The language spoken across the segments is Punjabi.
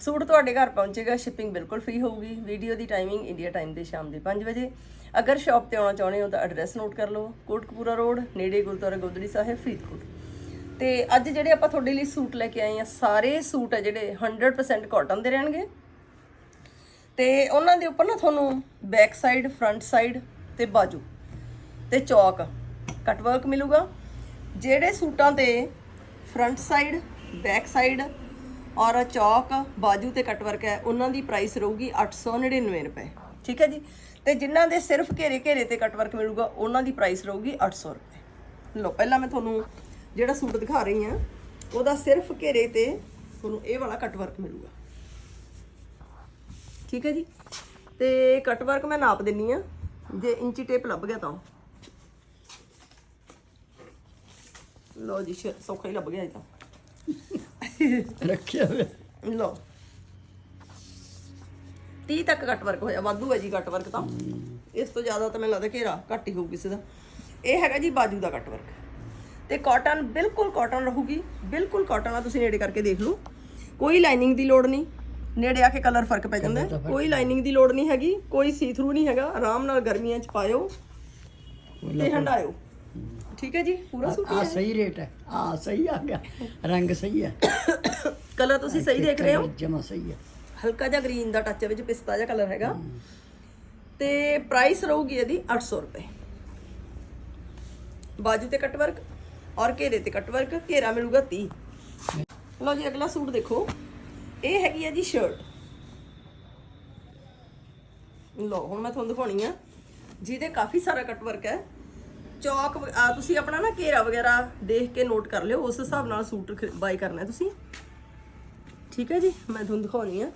ਸੂਟ ਤੁਹਾਡੇ ਘਰ ਪਹੁੰਚੇਗਾ ਸ਼ਿਪਿੰਗ ਬਿਲਕੁਲ ਫ੍ਰੀ ਹੋਊਗੀ। ਵੀਡੀਓ ਦੀ ਟਾਈਮਿੰਗ ਇੰਡੀਆ ਟਾਈਮ ਦੇ ਸ਼ਾਮ ਦੇ 5 ਵਜੇ। ਅਗਰ ਸ਼ਾਪ ਤੇ ਆਉਣਾ ਚਾਹੁੰਦੇ ਹੋ ਤਾਂ ਐਡਰੈਸ ਨੋਟ ਕਰ ਲਓ। ਕੋਟਕਪੂਰਾ ਰੋਡ ਨੇੜੇ ਗੁਰਦੁਆਰਾ ਗੋਦੜੀ ਸਾਹਿਬ, ਫਰੀਦਕੋਟ। ਤੇ ਅੱਜ ਜਿਹੜੇ ਆਪਾਂ ਤੁਹਾਡੇ ਲਈ ਸੂਟ ਲੈ ਕੇ ਆਏ ਆ ਸਾਰੇ ਸੂਟ ਆ ਜਿਹੜੇ 100% ਕਾਟਨ ਦੇ ਰਹਿਣਗੇ। ਤੇ ਉਹਨਾਂ ਦੇ ਉੱਪਰ ਨਾ ਤੁਹਾਨੂੰ ਬੈਕ ਸਾਈਡ ਫਰੰਟ ਸਾਈਡ ਤੇ ਬਾਜੂ ਤੇ ਚੌਕ ਕਟ ਵਰਕ ਮਿਲੂਗਾ। ਜਿਹੜੇ ਸੂਟਾਂ ਤੇ ਫਰੰਟ ਸਾਈਡ ਬੈਕ ਸਾਈਡ ਔਰ ਚੌਕ ਬਾਜੂ ਤੇ ਕਟਵਰਕ ਹੈ, ਉਹਨਾਂ ਦੀ ਪ੍ਰਾਈਸ ਰਹੂਗੀ 899 ਰੁਪਏ। ਠੀਕ ਹੈ ਜੀ? ਤੇ ਜਿਨ੍ਹਾਂ ਦੇ ਸਿਰਫ ਘੇਰੇ ਘੇਰੇ ਤੇ ਕਟ ਵਰਕ ਮਿਲੂਗਾ, ਉਹਨਾਂ ਦੀ ਪ੍ਰਾਈਸ ਰਹੂਗੀ 800 ਰੁਪਏ। ਲਓ, ਪਹਿਲਾਂ ਮੈਂ ਤੁਹਾਨੂੰ ਜਿਹੜਾ ਸੂਟ ਦਿਖਾ ਰਹੀ ਹਾਂ, ਉਹਦਾ ਸਿਰਫ ਘੇਰੇ ਤੇ ਤੁਹਾਨੂੰ ਇਹ ਵਾਲਾ ਕਟਵਰਕ ਮਿਲੂਗਾ। ਠੀਕ ਹੈ ਜੀ? ਤੇ ਕਟਵਰਕ ਮੈਂ ਨਾਪ ਦਿੰਨੀ ਆ ਜੇ ਇੰਚੀ ਟੇਪ ਲੱਭ ਗਿਆ ਤਾਂ। ਲਓ ਜੀ ਸੌਖਾ ਹੀ ਲੱਭ ਗਿਆ ਇਹ ਤਾਂ। ਰੱਖਿਆ ਹੋਇਆ ਲਓ। 30 ਤੱਕ ਕੱਟ ਵਰਕ ਹੋਇਆ ਵਾਧੂ ਹੈ ਜੀ ਕੱਟ ਵਰਕ ਤਾਂ। ਇਸ ਤੋਂ ਜ਼ਿਆਦਾ ਤਾਂ ਮੈਨੂੰ ਲੱਗਦਾ ਘੇਰਾ ਘੱਟ ਹੀ ਹੋਊ ਕਿਸੇ ਦਾ। ਇਹ ਹੈਗਾ ਜੀ ਬਾਜੂ ਦਾ ਕੱਟ ਵਰਕ ਤੇ ਕਾਟਨ ਬਿਲਕੁਲ ਕਾਟਨ ਰਹੂਗੀ ਬਿਲਕੁਲ ਕਾਟਨ ਆ ਤੁਸੀਂ ਨੇੜੇ ਕਰਕੇ ਦੇਖ ਲਓ। ਕੋਈ ਲਾਈਨਿੰਗ ਦੀ ਲੋੜ ਨਹੀਂ ਨੇੜੇ ਆ ਕੇ ਕਲਰ ਫ਼ਰਕ ਪੈ ਜਾਂਦਾ। ਕੋਈ ਲਾਈਨਿੰਗ ਦੀ ਲੋੜ ਨਹੀਂ ਹੈਗੀ ਕੋਈ ਸੀ ਥਰੂ ਨਹੀਂ ਹੈਗਾ ਆਰਾਮ ਨਾਲ ਗਰਮੀਆਂ 'ਚ ਪਾਇਓ ਤੇ ਹੰਡਾਇਓ ਠੀਕ ਹੈ ਜੀ? ਪੂਰਾ ਸੂਟ ਆ ਸਹੀ ਰੇਟ ਹੈ। ਆ ਸਹੀ ਆ ਗਿਆ। ਰੰਗ ਸਹੀ ਹੈ। ਕਲਰ ਤੁਸੀਂ ਸਹੀ ਦੇਖ ਰਹੇ ਹੋ? ਜਮਾ ਸਹੀ ਹੈ। ਹਲਕਾ ਜਿਹਾ ਗ੍ਰੀਨ ਦਾ ਟੱਚ ਵਿੱਚ ਪਿਸਤਾ ਜਿਹਾ ਕਲਰ ਹੈਗਾ। ਤੇ ਪ੍ਰਾਈਸ ਰਹੂਗੀ ਇਹਦੀ 800 ਰੁਪਏ। ਬਾਜੂ ਤੇ ਕੱਟ ਵਰਕ ਔਰ ਘੇਰੇ ਤੇ ਕੱਟ ਵਰਕ ਘੇਰਾ ਮਿਲੂਗਾ 30 ਲਓ ਜੀ ਅਗਲਾ ਸੂਟ ਦੇਖੋ। ਇਹ ਹੈਗੀ ਹੈ ਜੀ ਸ਼ਰਟ ਲਓ ਹੁਣ ਮੈਂ ਤੁਹਾਨੂੰ ਦਿਖਾਉਣੀ ਆ। ਜਿਹਦੇ ਕਾਫੀ ਸਾਰਾ ਕੱਟ ਵਰਕ ਹੈ। ਚੌਕ ਤੁਸੀਂ ਆਪਣਾ ਨਾ ਘੇਰਾ ਵਗੈਰਾ ਦੇਖ ਕੇ ਨੋਟ ਕਰ ਲਿਓ ਉਸ ਹਿਸਾਬ ਨਾਲ ਸੂਟ ਬਾਈ ਕਰਨਾ ਹੈ ਤੁਸੀਂ। ਠੀਕ ਹੈ ਜੀ ਮੈਂ ਤੁਹਾਨੂੰ ਦਿਖਾਉਣੀ ਆ।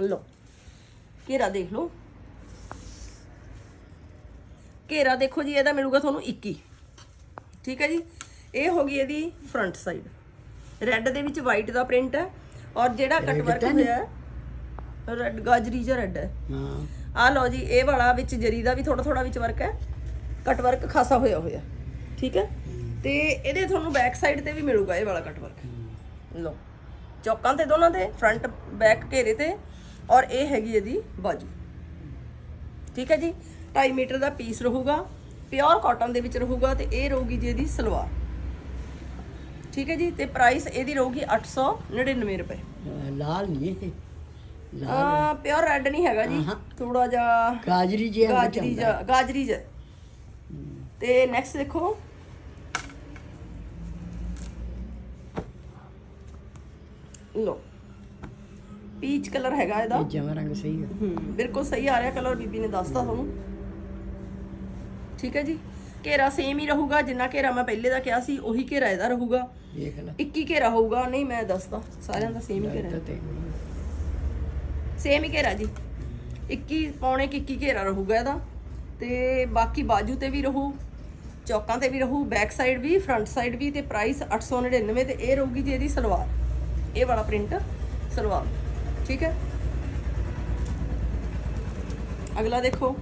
ਲਓ ਘੇਰਾ ਦੇਖ ਲਓ। ਘੇਰਾ ਦੇਖੋ ਜੀ ਇਹਦਾ ਮਿਲੂਗਾ ਤੁਹਾਨੂੰ 21 ਠੀਕ ਹੈ ਜੀ ਇਹ ਹੋ ਗਈ ਇਹਦੀ ਫਰੰਟ ਸਾਈਡ ਰੈੱਡ ਦੇ ਵਿੱਚ ਵਾਈਟ ਦਾ ਪ੍ਰਿੰਟ ਹੈ ਔਰ ਜਿਹੜਾ ਕੱਟ ਵਰਕ ਹੋਇਆ ਹੈ ਰੈੱਡ ਗਾਜਰੀ ਜਿਹਾ ਰੈੱਡ ਹੈ। ਹਾਂ ਆ ਲਓ ਜੀ ਇਹ ਵਾਲਾ ਵਿੱਚ ਜਰੀ ਦਾ ਵੀ ਥੋੜਾ ਥੋੜਾ ਵਿੱਚ ਵਰਕ ਹੈ। ਕਟ ਵਰਕ ਖਾਸਾ ਹੋਇਆ ਹੋਇਆ ਠੀਕ ਹੈ? ਤੇ ਇਹਦੇ ਤੁਹਾਨੂੰ ਬੈਕ ਸਾਈਡ ਤੇ ਵੀ ਮਿਲੂਗਾ ਇਹ ਵਾਲਾ ਕਟ ਵਰਕ ਲਓ ਚੌਕਾਂ ਤੇ ਦੋਨਾਂ ਤੇ ਫਰੰਟ ਬੈਕ ਘੇਰੇ ਤੇ ਔਰ ਇਹ ਹੈਗੀ ਇਹਦੀ ਬਾਜੂ। ਠੀਕ ਹੈ ਜੀ? 2.5 ਮੀਟਰ ਦਾ ਪੀਸ ਰਹੂਗਾ ਪਿਓਰ ਕਾਟਨ ਦੇ ਵਿੱਚ ਰਹੂਗਾ ਤੇ ਇਹ ਰਹੂਗੀ ਜੀ ਇਹਦੀ ਸਲਵਾਰ। ਠੀਕ ਹੈ ਜੀ? ਤੇ ਪ੍ਰਾਈਸ ਇਹਦੀ ਰਹੂਗੀ 899 ਰੁਪਏ। ਲਾਲ ਨਹੀਂ ਇਹ। ਆ ਪਿਓਰ ਰੈੱਡ ਨਹੀਂ ਹੈਗਾ ਜੀ। ਥੋੜਾ ਜਿਹਾ ਗਾਜਰੀ ਜੀ ਗਾਜਰੀ ਜਾ ਗਾਜਰੀ ਜਾ ਤੇ ਨੈਕਸਟ ਦੇਖੋ। ਲੋ ਪੀਚ ਕਲਰ ਹੈਗਾ ਇਹਦਾ। ਜਮਾ ਰੰਗ ਸਹੀ ਹੈ ਹੂੰ ਬਿਲਕੁਲ ਸਹੀ ਆ ਰਿਹਾ ਕਲਰ ਬੀਬੀ ਨੇ ਦੱਸਤਾ ਤੁਹਾਨੂੰ। ਠੀਕ ਹੈ ਜੀ। ਘੇਰਾ ਸੇਮ ਹੀ ਰਹੂਗਾ ਜਿੰਨਾ ਘੇਰਾ ਮੈਂ ਪਹਿਲੇ ਦਾ ਕਿਹਾ ਸੀ ਉਹੀ ਘੇਰਾ ਇਹਦਾ ਰਹੂਗਾ। ਦੇਖ ਲੈ। 21 ਘੇਰਾ ਹੋਊਗਾ। ਨਹੀਂ ਮੈਂ ਦੱਸਦਾ। ਸਾਰਿਆਂ ਦਾ ਸੇਮ ਹੀ ਘੇਰਾ ਹੈ। ਸੇਮ ਹੀ ਘੇਰਾ ਜੀ। 21 ਪੌਣੇ ਕੁ 21 ਘੇਰਾ ਰਹੂਗਾ ਇਹਦਾ। ਤੇ ਬਾਕੀ ਬਾਜੂ ਤੇ ਵੀ ਰਹੂ, ਚੌਕਾਂ ਤੇ ਵੀ ਰਹੂ ਬੈਕ ਸਾਈਡ ਵੀ ਫਰੰਟ ਸਾਈਡ ਵੀ ਤੇ ਪ੍ਰਾਈਸ 899 ਤੇ ਇਹ ਰਹੂਗੀ ਜੀ ਇਹਦੀ ਸਲਵਾਰ। ਇਹ ਵਾਲਾ ਪ੍ਰਿੰਟ ਸਲਵਾਰ। ਠੀਕ ਹੈ? ਅਗਲਾ ਦੇਖੋ।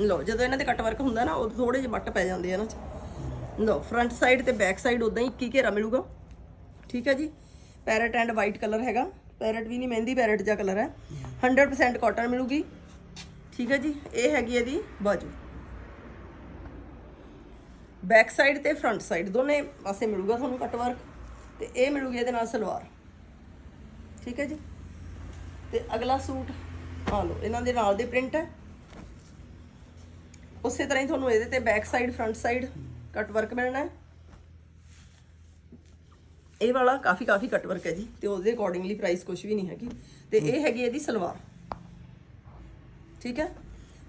ਲੋ ਜਦੋਂ ਇਹਨਾਂ ਤੇ ਕੱਟ ਵਰਕ ਹੁੰਦਾ ਨਾ, ਉਹ ਥੋੜੇ ਜਿਹੇ ਵੱਟ ਪੈ ਜਾਂਦੇ ਆ ਨਾ। ਲੋ ਫਰੰਟ ਸਾਈਡ ਤੇ ਬੈਕ ਸਾਈਡ ਉਦਾਂ ਹੀ 21 ਘੇਰਾ ਮਿਲੂਗਾ। ਠੀਕ ਹੈ ਜੀ? ਪੈਰਟ ਐਂਡ ਵਾਈਟ ਕਲਰ ਹੈਗਾ। ਪੈਰਟ ਵੀ ਨਹੀਂ, ਮਹਿੰਦੀ ਪੈਰਟ ਜਿਹਾ ਕਲਰ ਹੈ। 100% ਕਾਟਨ ਮਿਲੂਗੀ। ਠੀਕ ਹੈ ਜੀ, ਇਹ ਹੈਗੀ ਇਹਦੀ ਬਾਜੂ। ਬੈਕ ਸਾਈਡ ਤੇ ਫਰੰਟ ਸਾਈਡ ਦੋਨੇ ਪਾਸੇ ਮਿਲੂਗਾ ਤੁਹਾਨੂੰ ਕੱਟ ਵਰਕ ਤੇ ਇਹ ਮਿਲੂਗੀ ਇਹਦੇ ਨਾਲ ਸਲਵਾਰ। ਠੀਕ ਹੈ ਜੀ। ਤੇ ਅਗਲਾ ਸੂਟ ਆ ਲਓ, ਇਹਨਾਂ ਦੇ ਨਾਲ ਦੇ ਪ੍ਰਿੰਟ ਹੈ। ਉਸੇ ਤਰ੍ਹਾਂ ਹੀ ਤੁਹਾਨੂੰ ਇਹਦੇ ਤੇ back side front side cut work ਮਿਲਣਾ ਹੈ। ਇਹ ਵਾਲਾ ਕਾਫੀ ਕਾਫੀ ਕੱਟ ਵਰਕ ਹੈ ਜੀ ਤੇ ਉਹਦੇ ਅਕੋਰਡਿੰਗਲੀ ਪ੍ਰਾਈਸ ਕੁਝ ਵੀ ਨਹੀਂ ਹੈਗੀ। ਤੇ ਇਹ ਹੈਗੀ ਇਹਦੀ ਸਲਵਾਰ। ਠੀਕ ਹੈ?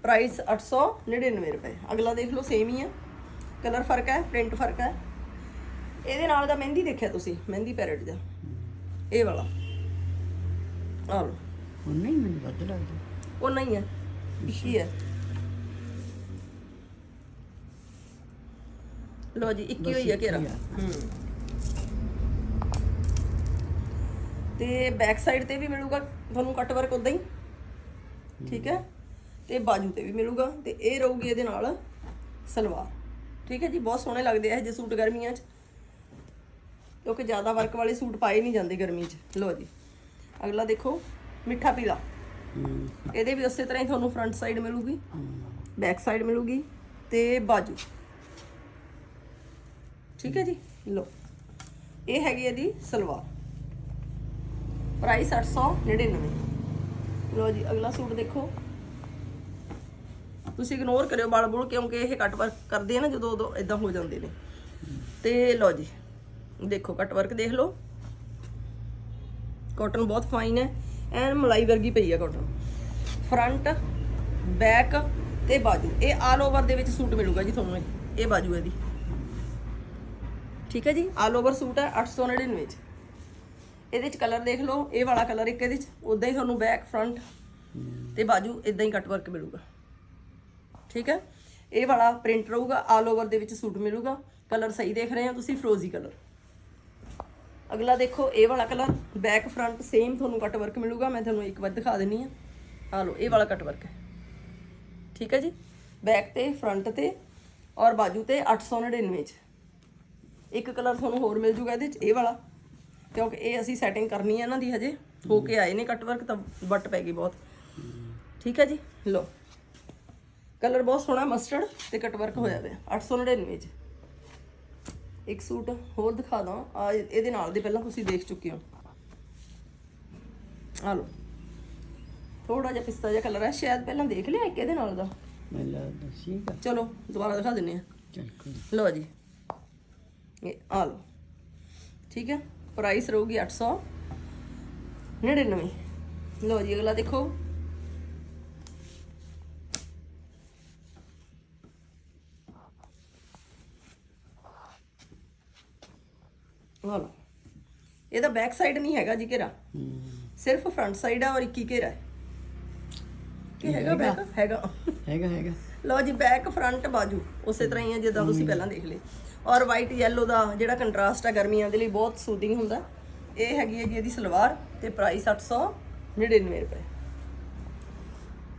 ਪ੍ਰਾਈਸ 899 ਰੁਪਏ। ਅਗਲਾ ਦੇਖ ਲਓ ਸੇਮ ਹੀ ਹੈ। ਕਲਰ ਫ਼ਰਕ ਹੈ ਪ੍ਰਿੰਟ ਫ਼ਰਕ ਹੈ। ਇਹਦੇ ਨਾਲ ਦਾ ਮਹਿੰਦੀ ਦੇਖਿਆ ਤੁਸੀਂ? ਮਹਿੰਦੀ ਪੈਰਟ ਦਾ ਇਹ ਵਾਲਾ। ਆ ਲਓ। ਹੁਣ ਨਹੀਂ ਮੈਨੂੰ ਵੱਧ ਲੱਗਦਾ। ਉਹ ਨਹੀਂ ਹੈ। ਇੱਕੀ ਹੈ ਲੋ ਜੀ 21 ਹੋਈ ਹੈ ਘੇਰਾ। ਆ। ਹੂੰ। ਤੇ ਬੈਕ ਸਾਈਡ ਤੇ ਵੀ ਮਿਲੂਗਾ ਤੁਹਾਨੂੰ ਕੱਟ ਵਰਕ ਉਦਾਂ ਹੀ। ਠੀਕ ਹੈ? ਤੇ ਬਾਜੂ ਤੇ ਵੀ ਮਿਲੂਗਾ ਤੇ ਇਹ ਰਹੂਗੀ ਇਹਦੇ ਨਾਲ ਸਲਵਾਰ। ਠੀਕ ਹੈ ਜੀ? ਬਹੁਤ ਸੋਹਣੇ ਲੱਗਦੇ ਆ ਇਹ ਜੇ ਸੂਟ ਗਰਮੀਆਂ 'ਚ। ਕਿਉਂਕਿ ਜ਼ਿਆਦਾ ਵਰਕ ਵਾਲੇ ਸੂਟ ਪਾਏ ਨਹੀਂ ਜਾਂਦੇ ਗਰਮੀ 'ਚ। ਲੋ ਜੀ। ਅਗਲਾ ਦੇਖੋ ਮਿੱਠਾ ਪੀਲਾ। ਇਹਦੇ ਵੀ ਉਸੇ ਤਰ੍ਹਾਂ ਹੀ ਤੁਹਾਨੂੰ ਫਰੰਟ ਸਾਈਡ ਮਿਲੂਗੀ ਬੈਕ ਸਾਈਡ ਮਿਲੂਗੀ ਤੇ ਬਾਜੂ। ਠੀਕ ਹੈ ਜੀ? ਲੋ ਇਹ ਹੈਗੀ ਇਹਦੀ ਸਲਵਾਰ। ਪ੍ਰਾਈਸ 899 ਲੋ ਜੀ, ਅਗਲਾ ਸੂਟ ਦੇਖੋ। ਤੁਸੀਂ ਇਗਨੋਰ ਕਰਿਓ ਬਲ ਬੁਲ, ਕਿਉਂਕਿ ਇਹ ਕੱਟ ਵਰਕ ਕਰਦੇ ਆ ਨਾ, ਜਦੋਂ ਉਦੋਂ ਇਦਾਂ ਹੋ ਜਾਂਦੇ ਨੇ। ਤੇ ਲੋ ਜੀ, ਦੇਖੋ ਕੱਟ ਵਰਕ ਦੇਖ ਲਓ। ਕਾਟਨ ਬਹੁਤ ਫਾਈਨ ਹੈ। ਐਨ ਮਲਾਈ ਵਰਗੀ ਪਈ ਹੈ ਕਾਟਨ ਫਰੰਟ ਬੈਕ ਤੇ ਬਾਜੂ। ਇਹ ਆਲ ਓਵਰ ਦੇ ਵਿੱਚ ਸੂਟ ਮਿਲੂਗਾ ਜੀ ਤੁਹਾਨੂੰ ਇਹ। ਇਹ ਬਾਜੂ ਇਹਦੀ। ਠੀਕ ਹੈ ਜੀ? ਆਲ ਓਵਰ ਸੂਟ ਹੈ 899 ਵਿੱਚ ਇਹਦੇ ਚ ਕਲਰ ਦੇਖ ਲਓ, ਇਹ ਵਾਲਾ ਕਲਰ ਇੱਕ ਇਹਦੇ ਚ ਉਦਾਂ ਹੀ ਤੁਹਾਨੂੰ ਬੈਕ ਫਰੰਟ ਤੇ ਬਾਜੂ ਇਦਾਂ ਹੀ ਕੱਟ ਵਰਕ ਮਿਲੂਗਾ। ਠੀਕ ਹੈ? ਇਹ ਵਾਲਾ ਪ੍ਰਿੰਟ ਰਹੂਗਾ ਆਲ ਓਵਰ ਦੇ ਵਿੱਚ ਸੂਟ ਮਿਲੂਗਾ। ਕਲਰ ਸਹੀ ਦੇਖ ਰਹੇ ਹੋ ਤੁਸੀਂ ਫਰੋਜ਼ੀ ਕਲਰ ਅਗਲਾ ਦੇਖੋ, ਇਹ ਵਾਲਾ ਕਲਰ ਬੈਕ ਫਰੰਟ ਸੇਮ ਤੁਹਾਨੂੰ ਕੱਟ ਵਰਕ ਮਿਲੂਗਾ। ਮੈਂ ਤੁਹਾਨੂੰ ਇੱਕ ਵਾਰ ਦਿਖਾ ਦਿੰਨੀ ਆ ਆ ਲਓ, ਇਹ ਵਾਲਾ ਕੱਟ ਵਰਕ ਹੈ। ਠੀਕ ਹੈ ਜੀ? ਬੈਕ ਤੇ ਫਰੰਟ ਤੇ ਔਰ ਬਾਜੂ ਤੇ 899 ਚ। ਇੱਕ ਕਲਰ ਤੁਹਾਨੂੰ ਹੋਰ ਮਿਲ ਜੂਗਾ ਇਹਦੇ ਚ, ਇਹ ਵਾਲਾ। ਕਿਉਂਕਿ ਇਹ ਅਸੀਂ ਸੈਟਿੰਗ ਕਰਨੀ ਹੈ ਇਹਨਾਂ ਦੀ ਹਜੇ। ਹੋ ਕੇ ਆਏ ਨੇ ਕੱਟ ਵਰਕ ਤਾਂ ਵੱਟ ਪੈ ਗਈ ਬਹੁਤ। ਠੀਕ ਹੈ ਜੀ? ਲਓ। ਕਲਰ ਬਹੁਤ ਸੋਹਣਾ ਮਸਟਰਡ ਤੇ ਕੱਟ ਵਰਕ ਹੋਇਆ ਹੋਇਆ 899 ਚ। ਇੱਕ ਸੂਟ ਹੋਰ ਦਿਖਾ ਦਾਂ। ਆ ਇਹਦੇ ਨਾਲ ਦੇ ਪਹਿਲਾਂ ਤੁਸੀਂ ਦੇਖ ਚੁੱਕੇ ਹੋ। ਆ ਲਓ। ਥੋੜਾ ਜਿਹਾ ਪਿਸਤਾ ਜਿਹਾ ਕਲਰ ਹੈ ਸ਼ਾਇਦ ਪਹਿਲਾਂ ਦੇਖ ਲਿਆ ਇੱਕ ਇਹਦੇ ਨਾਲ ਦਾ। ਮੈਨੂੰ ਲੱਗਦਾ ਸੀਗਾ। ਚਲੋ ਦੁਬਾਰਾ ਦਿਖਾ ਦਿੰਨੇ ਆ ਚੱਲ ਲਓ ਜੀ। ਇਹ ਆ ਲਓ। ਠੀਕ ਹੈ? ਪ੍ਰਾਈਸ ਰਹੂਗੀ 899 ਲਓ ਜੀ ਅਗਲਾ ਦੇਖੋ। ਆ ਲਓ। ਇਹਦਾ ਬੈਕ ਸਾਈਡ ਨਹੀਂ ਹੈਗਾ ਜੀ ਘੇਰਾ। ਸਿਰਫ ਫਰੰਟ ਸਾਈਡ ਆ ਔਰ ਇੱਕ ਹੀ ਘੇਰਾ ਹੈ। ਕੀ ਹੈਗਾ ਬੈਕ ਹੈਗਾ। ਹੈਗਾ ਹੈਗਾ। ਲਓ ਜੀ ਬੈਕ ਫਰੰਟ ਬਾਜੂ। ਉਸੇ ਤਰ੍ਹਾਂ ਹੀ ਹੈ ਜਿੱਦਾਂ ਤੁਸੀਂ ਪਹਿਲਾਂ ਦੇਖ ਲਏ। ਔਰ ਵਾਈਟ ਯੈਲੋ ਦਾ ਜਿਹੜਾ ਕੰਟਰਾਸਟ ਹੈ ਗਰਮੀਆਂ ਦੇ ਲਈ ਬਹੁਤ ਸੂਦਿੰਗ ਹੁੰਦਾ। ਇਹ ਹੈਗੀ ਹੈ ਜੀ ਇਹਦੀ ਸਲਵਾਰ ਤੇ ਪ੍ਰਾਈਸ 899 ਰੁਪਏ।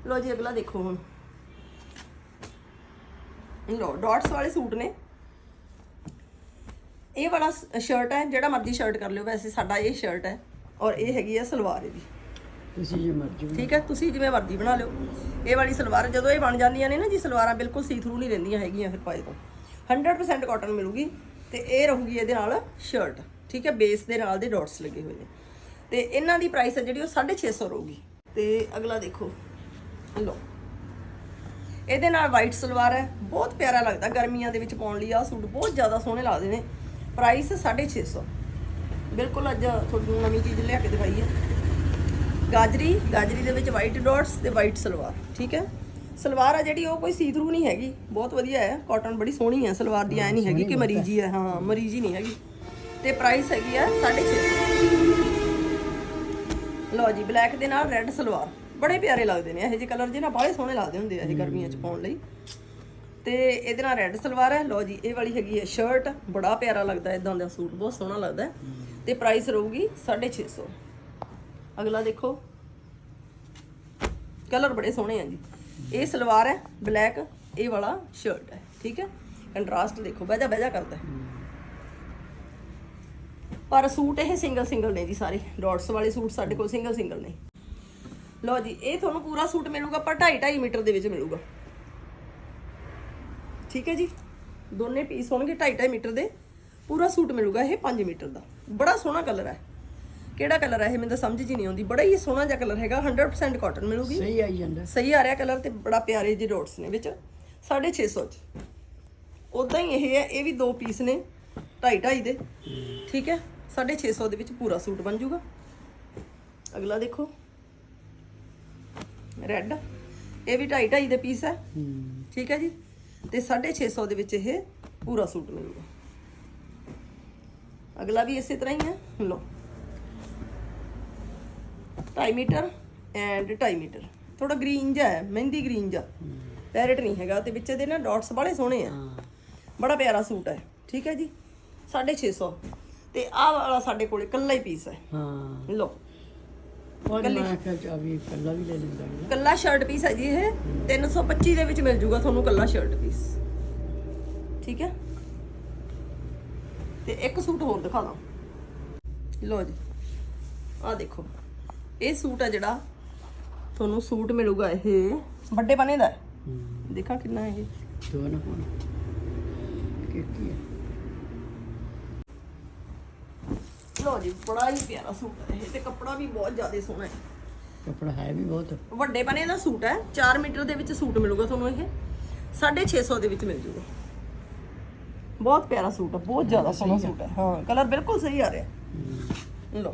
ਲਓ ਜੀ ਅਗਲਾ ਦੇਖੋ ਹੁਣ। ਲਓ ਡਾਟਸ ਵਾਲੇ ਸੂਟ ਨੇ। ਇਹ ਵਾਲਾ ਸ਼ਰਟ ਹੈ ਜਿਹੜਾ ਮਰਜ਼ੀ ਸ਼ਰਟ ਕਰ ਲਿਓ ਵੈਸੇ ਸਾਡਾ ਇਹ ਸ਼ਰਟ ਹੈ। ਔਰ ਇਹ ਹੈਗੀ ਹੈ ਸਲਵਾਰ ਇਹਦੀ। ਤੁਸੀਂ ਜੇ ਮਰਜ਼ੀ ਠੀਕ ਹੈ ਤੁਸੀਂ ਜਿਵੇਂ ਮਰਜ਼ੀ ਬਣਾ ਲਿਓ। ਇਹ ਵਾਲੀ ਸਲਵਾਰ ਜਦੋਂ ਇਹ ਬਣ ਜਾਂਦੀਆਂ ਨੇ ਨਾ ਜੀ ਸਲਵਾਰਾਂ ਬਿਲਕੁਲ ਸੀ ਥਰੂ ਨਹੀਂ ਰਹਿੰਦੀਆਂ ਹੈਗੀਆਂ ਫਿਰ ਪਾਏ ਤੋਂ। 100% ਕਾਟਨ ਮਿਲੂਗੀ ਤੇ ਇਹ ਰਹੂਗੀ ਇਹਦੇ ਨਾਲ ਸ਼ਰਟ ਠੀਕ ਹੈ ਬੇਸ ਦੇ ਨਾਲ ਦੇ ਡਾਟਸ ਲੱਗੇ ਹੋਏ ਨੇ। ਤੇ ਇਹਨਾਂ ਦੀ ਪ੍ਰਾਈਸ ਹੈ ਜਿਹੜੀ ਉਹ 650 ਰਹੂਗੀ। ਤੇ ਅਗਲਾ ਦੇਖੋ, ਲਓ। ਇਹਦੇ ਨਾਲ ਵਾਈਟ ਸਲਵਾਰ ਹੈ, ਬਹੁਤ ਪਿਆਰਾ ਲੱਗਦਾ ਗਰਮੀਆਂ ਦੇ ਵਿੱਚ ਪਾਉਣ ਲਈ। ਆਹ ਸੂਟ ਬਹੁਤ ਜ਼ਿਆਦਾ ਸੋਹਣੇ ਲੱਗਦੇ ਨੇ। ਪ੍ਰਾਈਸ 650 ਬਿਲਕੁਲ ਅੱਜ ਤੁਹਾਨੂੰ ਨਵੀਂ ਚੀਜ਼ ਲਿਆ ਕੇ ਦਿਖਾਈ ਹੈ। ਗਾਜਰੀ ਗਾਜਰੀ ਦੇ ਵਿੱਚ ਵਾਈਟ ਡਾਟਸ ਤੇ ਵਾਈਟ ਸਲਵਾਰ, ਠੀਕ ਹੈ। ਸਲਵਾਰ ਆ ਜਿਹੜੀ, ਉਹ ਕੋਈ ਸੀ ਥਰੂ ਨਹੀਂ ਹੈਗੀ। ਬਹੁਤ ਵਧੀਆ ਹੈ। ਕਾਟਨ ਬੜੀ ਸੋਹਣੀ ਹੈ, ਸਲਵਾਰ ਦੀ ਐ ਨਹੀਂ ਹੈਗੀ ਕਿ ਮਰੀਜੀ ਹੈ। ਹਾਂ, ਮਰੀਜੀ ਨਹੀਂ ਹੈਗੀ। ਤੇ ਪ੍ਰਾਈਸ ਹੈਗੀ ਆ 650 ਲਓ ਜੀ ਬਲੈਕ ਦੇ ਨਾਲ ਰੈੱਡ ਸਲਵਾਰ। ਬੜੇ ਪਿਆਰੇ ਲੱਗਦੇ ਨੇ। ਇਹੋ ਜਿਹੇ ਕਲਰ ਜਿਹੇ ਨਾ ਬਾਹਲੇ ਸੋਹਣੇ ਲੱਗਦੇ ਹੁੰਦੇ ਆ ਇਹ ਗਰਮੀਆਂ 'ਚ ਪਾਉਣ ਲਈ। ਤੇ ਇਹਦੇ ਨਾਲ ਰੈੱਡ ਸਲਵਾਰ ਹੈ। ਲਓ ਜੀ, ਇਹ ਵਾਲੀ ਹੈਗੀ ਹੈ ਸ਼ਰਟ ਬੜਾ ਪਿਆਰਾ ਲੱਗਦਾ ਇਦਾਂ ਦਾ ਸੂਟ। ਬਹੁਤ ਸੋਹਣਾ ਲੱਗਦਾ ਹੈ। ਤੇ ਪ੍ਰਾਈਸ ਰਹੂਗੀ 650 ਅਗਲਾ ਦੇਖੋ। ਕਲਰ ਬੜੇ ਸੋਹਣੇ ਆ ਜੀ। ਇਹ ਸਲਵਾਰ ਹੈ ਬਲੈਕ ਇਹ ਵਾਲਾ ਸ਼ਰਟ ਹੈ, ਠੀਕ ਹੈ? ਕੰਟਰਾਸਟ ਦੇਖੋ, ਬਹਿਜਾ ਬਹਿਜਾ ਕਰਦਾ ਪਰ ਸੂਟ ਇਹ ਸਿੰਗਲ ਸਿੰਗਲ ਨੇ ਜੀ ਸਾਰੇ। ਡਾਟਸ ਵਾਲੇ ਸੂਟ ਸਾਡੇ ਕੋਲ ਸਿੰਗਲ ਸਿੰਗਲ ਨੇ। ਲਓ ਜੀ, ਇਹ ਤੁਹਾਨੂੰ ਪੂਰਾ ਸੂਟ ਮਿਲੂਗਾ ਪਰ 2.5 2.5 ਮੀਟਰ ਦੇ ਵਿੱਚ ਮਿਲੂਗਾ। ਠੀਕ ਹੈ ਜੀ? ਦੋਨੇ ਪੀਸ ਹੋਣਗੇ 2.5 2.5 ਮੀਟਰ ਦੇ। ਪੂਰਾ ਸੂਟ ਮਿਲੂਗਾ ਇਹ 5 ਮੀਟਰ ਦਾ। ਬੜਾ ਸੋਹਣਾ ਕਲਰ ਹੈ। ਕਿਹੜਾ ਕਲਰ ਹੈ? ਇਹ ਮੈਨੂੰ ਤਾਂ ਸਮਝ ਜੀ ਨਹੀਂ ਆਉਂਦੀ। ਬੜਾ ਹੀ ਸੋਹਣਾ ਜਿਹਾ ਕਲਰ ਹੈਗਾ। 100% ਕਾਟਨ ਮਿਲੂਗੀ। ਸਹੀ ਆਈ ਜਾਂਦਾ। ਸਹੀ ਆ ਰਿਹਾ ਕਲਰ ਤੇ ਬੜਾ ਪਿਆਰੇ ਜਿਹੇ ਡਾਟਸ ਨੇ ਵਿੱਚ। 650 ਚ। ਉਦਾਂ ਹੀ ਇਹ ਹੈ। ਇਹ ਵੀ ਦੋ ਪੀਸ ਨੇ। 2.5 2.5 ਦੇ। ਠੀਕ ਹੈ? 650 ਦੇ ਵਿੱਚ ਪੂਰਾ ਸੂਟ ਬਣ ਜਾਊਗਾ ਅਗਲਾ ਦੇਖੋ। ਰੈੱਡ ਇਹ ਵੀ 2.5 2.5 ਦੇ ਪੀਸ ਹੈ। ਠੀਕ ਹੈ ਜੀ? ਤੇ 650 ਦੇ ਵਿੱਚ ਇਹ ਪੂਰਾ ਸੂਟ ਮਿਲੂਗਾ। ਅਗਲਾ ਵੀ ਇਸੇ ਤਰ੍ਹਾਂ ਹੀ ਹੈ। ਲਓ। 2.5 ਮੀਟਰ ਐਂਡ 2.5 ਮੀਟਰ। ਥੋੜਾ ਗ੍ਰੀਨ ਜਿਹਾ ਹੈ ਮਹਿੰਦੀ ਗ੍ਰੀਨ ਜਿਹਾ। ਪੈਰਟ ਨਹੀਂ ਹੈਗਾ ਤੇ ਵਿੱਚ ਇਹਦੇ ਨਾ ਡਾਟਸ ਬੜੇ ਸੋਹਣੇ ਆ। ਬੜਾ ਪਿਆਰਾ ਸੂਟ ਹੈ ਠੀਕ ਹੈ ਜੀ? 650 ਤੇ ਆਹ ਵਾਲਾ ਸਾਡੇ ਕੋਲ ਇਕੱਲਾ ਹੀ ਪੀਸ ਹੈ। ਹਾਂ। ਕੱਲਾ ਵੀ ਲੈ ਲੈਂਦਾ ਕੱਲਾ ਸ਼ਰਟ ਪੀਸ ਹੈ ਜੀ ਇਹ। 325 ਦੇ ਵਿੱਚ ਮਿਲ ਜੂਗਾ ਤੁਹਾਨੂੰ ਕੱਲਾ ਸ਼ਰਟ ਪੀਸ ਠੀਕ ਹੈ? ਤੇ ਇੱਕ ਸੂਟ ਹੋਰ ਦਿਖਾ ਦਾਂ। ਲਓ ਜੀ। ਆਹ ਦੇਖੋ। ਇਹ ਸੂਟ ਹੈ ਜਿਹੜਾ ਤੁਹਾਨੂੰ ਸੂਟ ਮਿਲੂਗਾ ਇਹ ਵੱਡੇ ਬਣੇ ਦਾ। ਦੇਖਾਂ ਕਿੰਨਾ ਇਹ। ਦੋ ਨਾ ਹੁਣ ਕੀ ਕੀ ਹੈ? ਲਓ ਜੀ ਬੜਾ ਹੀ ਪਿਆਰਾ ਸੂਟ ਹੈ ਇਹ ਤੇ ਕੱਪੜਾ ਵੀ ਬਹੁਤ ਜ਼ਿਆਦਾ ਸੋਹਣਾ ਹੈ। ਕਪੜਾ ਹੈ ਵੀ ਬਹੁਤ। ਵੱਡੇ ਬਣੇ ਦਾ ਸੂਟ ਹੈ 4 ਮੀਟਰ ਦੇ ਵਿੱਚ ਸੂਟ ਮਿਲੂਗਾ ਤੁਹਾਨੂੰ ਇਹ। 650 ਦੇ ਵਿੱਚ ਮਿਲ ਜੂਗਾ। ਬਹੁਤ ਪਿਆਰਾ ਸੂਟ ਹੈ ਬਹੁਤ ਜ਼ਿਆਦਾ ਸੋਹਣਾ ਸੂਟ ਹੈ। ਹਾਂ ਕਲਰ ਬਿਲਕੁਲ ਸਹੀ ਆ ਰਿਹਾ। ਲਓ।